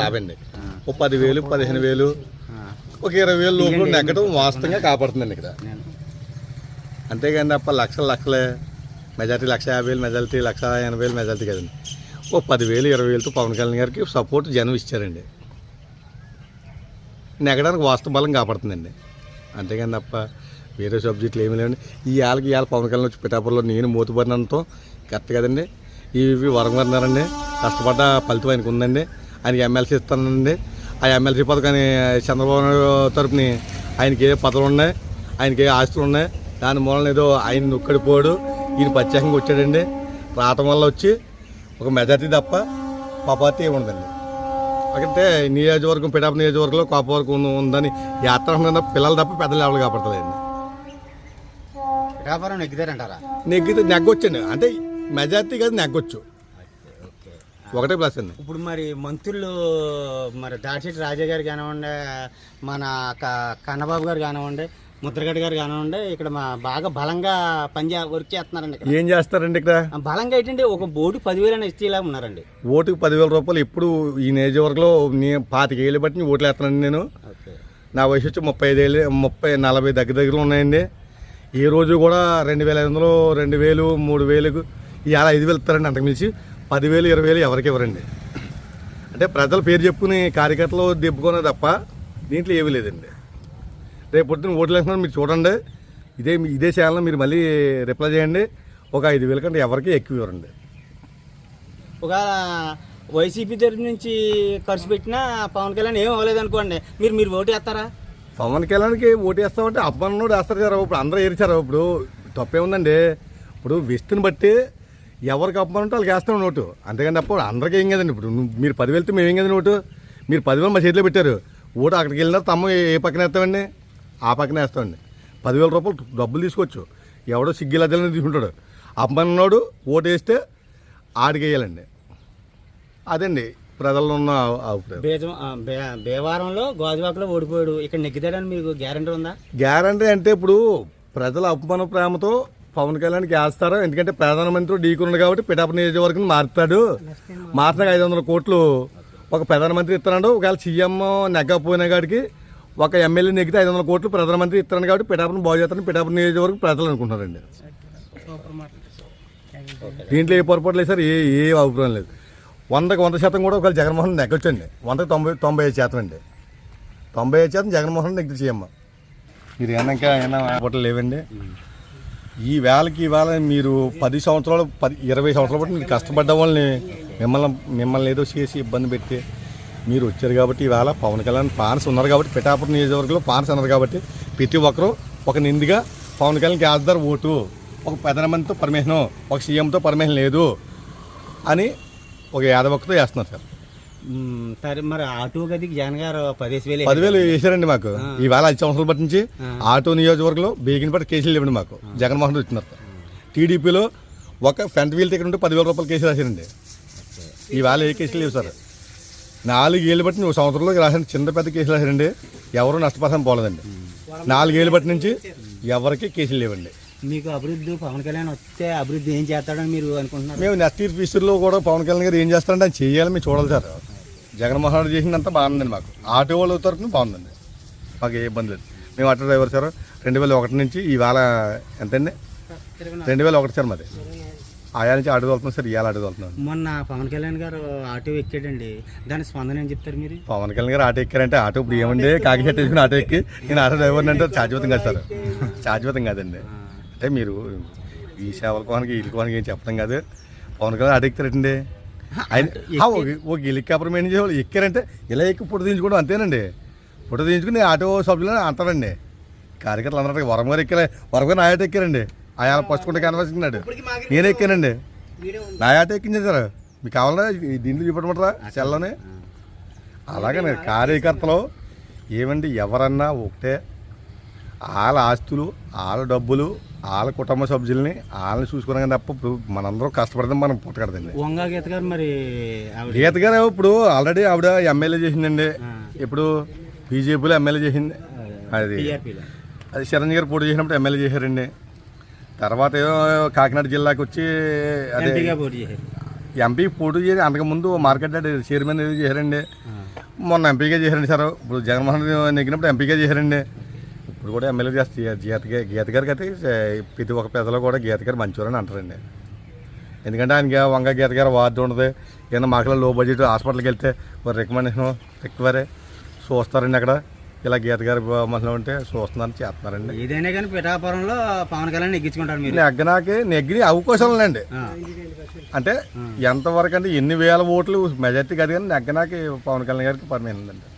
రావండి. ఓ పదివేలు పదిహేను వేలు ఒక ఇరవై వేలు లోపల నెగ్గడం వాస్తవంగా కాపాడుతుందండి ఇక్కడ. అంతేగాని తప్ప లక్షల లక్షలే. మెజార్టీ లక్ష యాభై వేలు మెజార్టీ లక్ష ఎనభై వేలు మెజార్టీ కదండి. ఓ పదివేలు ఇరవై వేలతో పవన్ కళ్యాణ్ గారికి సపోర్ట్ జనం ఇచ్చారండి. నెగ్గడానికి వాస్తవ బలం కాపాడుతుందండి. అంతేగాని తప్ప వేరే సబ్జెక్టులు ఏమీ లేవండి. ఈ వాళ్ళకి ఇవాళ పవన్ కళ్యాణ్ వచ్చి పిఠాపురంలో నేను మూతుపడినంతో కరెక్ట్ కదండి. ఇవి వరం అన్నారండి. కష్టపడ్డ ఫలితం ఆయనకు ఉందండి ఆయనకి ఎమ్మెల్సీ ఇస్తానండి. ఆ ఎమ్మెల్సీ పథకాన్ని చంద్రబాబు నాయుడు తరపుని ఆయనకి ఏ పదవులు ఉన్నాయి ఆయనకి ఏ ఆస్తులు ఉన్నాయి. దాని మూలన ఏదో ఆయన నొక్కడిపోయాడు ఈయన ప్రత్యేకంగా వచ్చాడండి. రావటం వల్ల వచ్చి ఒక మెజార్టీ తప్ప ఏమి ఉండదండి. అంటే నియోజకవర్గం పిఠాపు నియోజకవర్గంలో కోపవరకు ఉందని యాత్ర పిల్లలు తప్ప పెద్దలు ఎవరు కాపాడతలేండి వ్యాపారం నెగ్గుతారంటారా నెగ్గితే నెగ్గొచ్చండి. అంటే మెజార్టీ కాదు నెగ్గొచ్చు. ఒకటే ప్లస్ అండి. ఇప్పుడు మరి మంత్రులు మరి దాడిశెట్టి రాజా గారు కానివ్వండి మన కన్నబాబు గారు కానివ్వండి ముద్రగడ్డ గారు కానివ్వండి ఇక్కడ మా బాగా బలంగా పనిచే వర్క్ చేస్తున్నారండి ఏం చేస్తారండి ఇక్కడ? బలంగా ఏంటంటే ఒక బోర్డు పదివేలు ఇలా ఉన్నారండి. ఓటుకు పదివేల రూపాయలు ఎప్పుడు ఈ నియోజకవర్గంలో నేను పాతిక ఏళ్ళు బట్టి ఓట్లు వేస్తానండి నేను. నా వయసు వచ్చి ముప్పై ఐదేళ్ళు ముప్పై నలభై దగ్గర దగ్గర ఉన్నాయండి. ఏ రోజు కూడా రెండు వేల ఐదు వందలు రెండు వేలు మూడు వేలకు ఇవాళ ఐదు వేలు ఇస్తారండి అంతకు మించి. పదివేలు ఇరవై వేలు ఎవరికి ఇవ్వరండి. అంటే ప్రజల పేరు చెప్పుకుని కార్యకర్తలు దిప్పుకునే తప్ప దీంట్లో ఏమీ లేదండి. రేపు పొద్దున్న ఓట్లు వేస్తున్నారు మీరు చూడండి. ఇదే ఇదే ఛానల్ మీరు మళ్ళీ రిప్లై చేయండి. ఒక ఐదు వేల కంటే ఎవరికి ఎక్కువ ఇవ్వరండి. ఒక వైసీపీ తరఫు నుంచి ఖర్చు పెట్టినా పవన్ కళ్యాణ్ ఏం అవ్వలేదు అనుకోండి. మీరు మీరు ఓటు వేస్తారా? పవన్ కళ్యాణ్కి ఓటు వేస్తామంటే అప్పన్నోడు వేస్తారు కదా ఇప్పుడు అందరూ ఏరిచారు. ఇప్పుడు తప్పే ఉందండి ఇప్పుడు వెస్ట్ని బట్టి ఎవరికి అప్పమంటే వాళ్ళకి వేస్తాం నోటు. అంతేగాని తప్ప అందరికీ ఏం కదండి ఇప్పుడు. నువ్వు- మీరు పదివేలతో మేము ఏం కదండి ఓటు మీరు పదివేలు మా చేతిలో పెట్టారు. ఓటు అక్కడికి వెళ్ళినా తమ్మ ఏ పక్కన వేస్తామండి? ఆ పక్కన వేస్తామండి. పదివేల రూపాయలు డబ్బులు తీసుకోవచ్చు. ఎవడో సిగ్గిలద్దలని తీసుకుంటాడు. అప్పన్నోడు ఓటు వేస్తే ఆడికి వేయాలండి. అదండి. ప్రజల్లో ఉన్న బేవారంలో గోజువాకలో ఓడిపోయాడు. ఇక్కడ నెగ్గుతాడని మీకు గ్యారంటీ ఉందా? గ్యారంటీ అంటే ఇప్పుడు ప్రజల అపమాన ప్రేమతో పవన్ కళ్యాణ్ వేస్తారు ఎందుకంటే ప్రధానమంత్రి ఢీకున్నాడు కాబట్టి పిఠాపు నియోజకవర్గం మారుతాడు. మారినాక ఐదు వందల కోట్లు ఒక ప్రధానమంత్రి ఇస్తున్నాడు. ఒకవేళ సీఎం నెగ్గకపోయిన కాడికి ఒక ఎమ్మెల్యే నెగ్గితే ఐదు వందల కోట్లు ప్రధానమంత్రి ఇస్తున్నాడు కాబట్టి పిఠాపుని బాగు చేస్తాను పిఠాపు నియోజకవర్గం ప్రజలు అనుకుంటున్నారండి. దీంట్లో ఏ పొరపాటు లేదు సార్. ఏ ఏ అభిప్రాయం లేదు. వందకు వంద శాతం కూడా ఒకవేళ జగన్మోహన్ నెగ్గొచ్చండి. వందకు తొంభై తొంభై ఐదు శాతం అండి. తొంభై ఐదు శాతం జగన్మోహన్ రెడ్డి సీఎం. మీరు ఏమన్నా ఇంకా లేవండి? ఈ వేళకి ఇవాళ మీరు పది సంవత్సరాలు పది ఇరవై సంవత్సరాల బట్టి మీరు కష్టపడ్డ వాళ్ళని మిమ్మల్ని మిమ్మల్ని ఏదో చేసి ఇబ్బంది పెట్టి మీరు వచ్చారు కాబట్టి ఇవాళ పవన్ కళ్యాణ్ పాన్స్ ఉన్నారు కాబట్టి పిఠాపురం నియోజకవర్గంలో పాన్స్ ఉన్నారు కాబట్టి ప్రతి ఒక్కరూ ఒక నిందిగా పవన్ కళ్యాణ్ వేస్తారు ఓటు ఒక ప్రధానమంత్రితో పర్మిషన్ ఒక సీఎంతో పర్మిషన్ లేదు అని ఒక యాదవక్తో వేస్తున్నారు సార్. మరి ఆటో గదికి జగన్ గారు పదిహేను వేలు పదివేలు వేసారండి మాకు. ఈవేళ ఐదు సంవత్సరాల బట్టి నుంచి ఆటో నియోజకవర్గంలో బేగినపట్టి కేసులు ఇవ్వండి మాకు. జగన్మోహన్ రెడ్డి ఇస్తున్నారు టీడీపీలో ఒక ఫ్రంట్ వీల్ టికెట్ ఉంటే పదివేల రూపాయలు కేసు రాశారండి. ఈవేళ ఏ కేసులు లేవు సార్. నాలుగేళ్ళు బట్టి ఒక సంవత్సరంలో రాసిన చిన్న పెద్ద కేసులు రాశారండి. ఎవరు నష్టపరచడం పోలేదండి. నాలుగేళ్ళు బట్టి నుంచి ఎవరికి కేసులు లేవండి. మీకు అభివృద్ధి పవన్ కళ్యాణ్ వస్తే అభివృద్ధి ఏం చేస్తాడని మీరు అనుకుంటున్నారు? మేము నెక్స్ట్ ఇయర్ ఫ్యూచర్లో కూడా పవన్ కళ్యాణ్ గారు ఏం చేస్తారంటే ఆయన చేయాలి మేము చూడాలి సార్. జగన్మోహన్ రెడ్డి చేసినంత బాగుందండి మాకు. ఆటో వాళ్ళ తరఫున బాగుందండి. మాకు ఏ ఇబ్బంది లేదు. మేము ఆటో డ్రైవర్ సార్ రెండు వేల ఒకటి నుంచి ఇవాళ ఎంతండి? రెండు వేల ఒకటి సార్ మాది. ఆయా నుంచి ఆటో వెళ్తున్నాం సార్ ఇవాళ ఆటో వెళ్తున్నాం. మొన్న పవన్ కళ్యాణ్ గారు ఆటో ఎక్కాడండి. దాని స్పందన ఏం చెప్తారు మీరు? పవన్ కళ్యాణ్ గారు ఆటో ఎక్కారంటే ఆటో ఇప్పుడు ఏమండి కాకి షర్ట్ వేసుకుని ఆటో ఎక్కి నేను ఆటో డ్రైవర్ని అంటే శాశ్వతం కాదు సార్. శాశ్వతం కాదండి. అంటే మీరు ఈ సేవల కోహానికి వీళ్ళ కోహానికి ఏం చెప్పడం కాదు. పవన్ కళ్యాణ్ ఆటో ఎక్కుతారండి ఆయన ఒక- హెలికాప్టర్ మెయిన్ చేసేవాళ్ళు ఎక్కారంటే ఇలా ఎక్కి ఫోటో తీయించుకోవడం అంతేనండి. ఫోటో తీయించుకుని ఆటో సభ్యులు అంటారండి. కార్యకర్తలు అందరికీ వరం గారు ఎక్కారు వరం గారు నా ఆటో ఎక్కారండి. ఆయన పసుకుంటే కనవస్తున్నాడు నేను ఎక్కానండి. నా ఆటో ఎక్కించేసారు మీకు కావాలా? దీంట్లో చూపెట్టమంటారా? సెల్లోనే? అలాగనే కార్యకర్తలు ఏమండి ఎవరన్నా ఒకటే వాళ్ళ ఆస్తులు వాళ్ళ డబ్బులు వాళ్ళ కుటుంబ సభ్యుల్ని వాళ్ళని చూసుకున్నాం తప్ప ఇప్పుడు మనందరం కష్టపడదాం మనం పుట్టకడదండి వంగా గీత గారు మరి గీత గారు ఇప్పుడు ఆల్రెడీ ఆవిడ ఎమ్మెల్యే చేసిందండి. ఇప్పుడు బీజేపీలో ఎమ్మెల్యే చేసింది. అది అది చిరంజీవి గారు పోటీ చేసినప్పుడు ఎమ్మెల్యే చేశారండి. తర్వాత ఏదో కాకినాడ జిల్లాకి వచ్చి అదే ఎంపీ పోటీ చేసి అంతకుముందు మార్కెట్ చైర్మన్ ఏదో చేశారండి. మొన్న ఎంపీగా చేశారండి సార్. ఇప్పుడు జగన్మోహన్ రెడ్డి నెగ్గినప్పుడు ఎంపీగా చేశారండి. ఇప్పుడు కూడా ఎమ్మెల్యే చేస్తే గీత గీత గారికి అయితే ప్రతి ఒక్క పెద్దలో కూడా గీత గారు మంచివారని అంటారండి. ఎందుకంటే ఆయనకి వంగ గీత గారు వార్డు ఉండదు. ఏదైనా మాకలో లో బడ్జెట్ హాస్పిటల్కి వెళ్తే ఒక రికమెండేషన్ రిక్వరే చూస్తారండి అక్కడ. ఇలా గీత గారి మనలో ఉంటే చూస్తున్నారని చేస్తున్నారండి. ఏదైనా కానీ పిఠాపురంలో పవన్ కళ్యాణ్ ఎక్కించుకుంటారు మీరు. నెగ్గనాకి ఉన్నాయండి. ఆ. అంటే ఎంతవరకు అంటే ఎన్ని వేల ఓట్లు మెజార్టీ కాదు కానీ నెగ్గనాకి పవన్ కళ్యాణ్ గారికి పర్మనెంట్